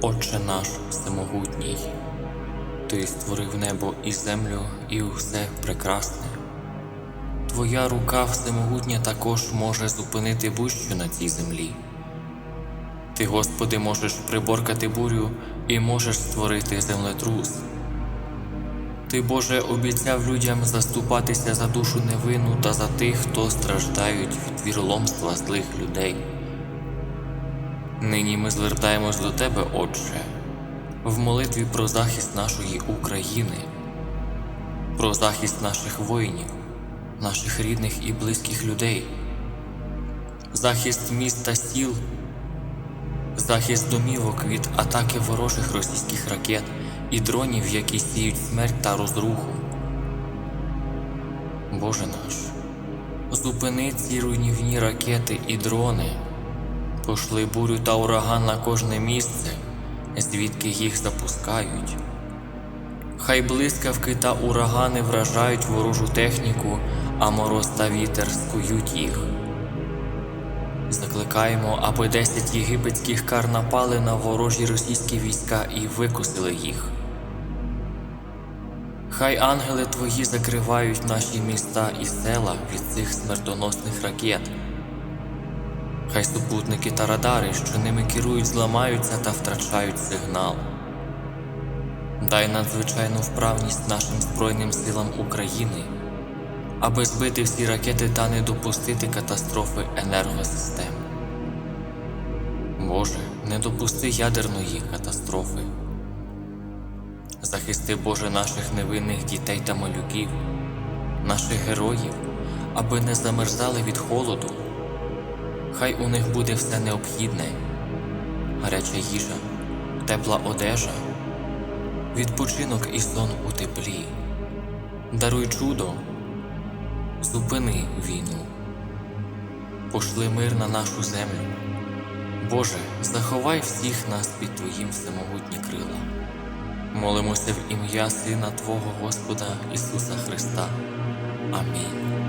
Отче наш всемогутній, Ти створив небо і землю і усе прекрасне. Твоя рука всемогутня також може зупинити будь-що на цій землі. Ти, Господи, можеш приборкати бурю і можеш створити землетрус. Ти, Боже, обіцяв людям заступатися за душу невинну та за тих, хто страждають від віроломства злих людей. Нині ми звертаємось до Тебе, Отче, в молитві про захист нашої України, про захист наших воїнів, наших рідних і близьких людей, захист міст та сіл, захист домівок від атаки ворожих російських ракет і дронів, які сіють смерть та розруху. Боже наш, зупини ці руйнівні ракети і дрони. Пошли бурю та ураган на кожне місце, звідки їх запускають. Хай блискавки та урагани вражають ворожу техніку, а мороз та вітер скують їх. Закликаємо, аби десять єгипетських кар напали на ворожі російські війська і викосили їх. Хай ангели твої закривають наші міста і села від цих смертоносних ракет. Хай супутники та радари, що ними керують, зламаються та втрачають сигнал. Дай надзвичайну вправність нашим Збройним силам України, аби збити всі ракети та не допустити катастрофи енергосистем. Боже, не допусти ядерної катастрофи. Захисти Боже наших невинних дітей та малюків, наших героїв, аби не замерзали від холоду. Хай у них буде все необхідне, гаряча їжа, тепла одежа, відпочинок і сон у теплі. Даруй чудо, зупини війну, пошли мир на нашу землю. Боже, заховай всіх нас під Твоїм всемогутні крила. Молимося в ім'я Сина Твого Господа Ісуса Христа. Амінь.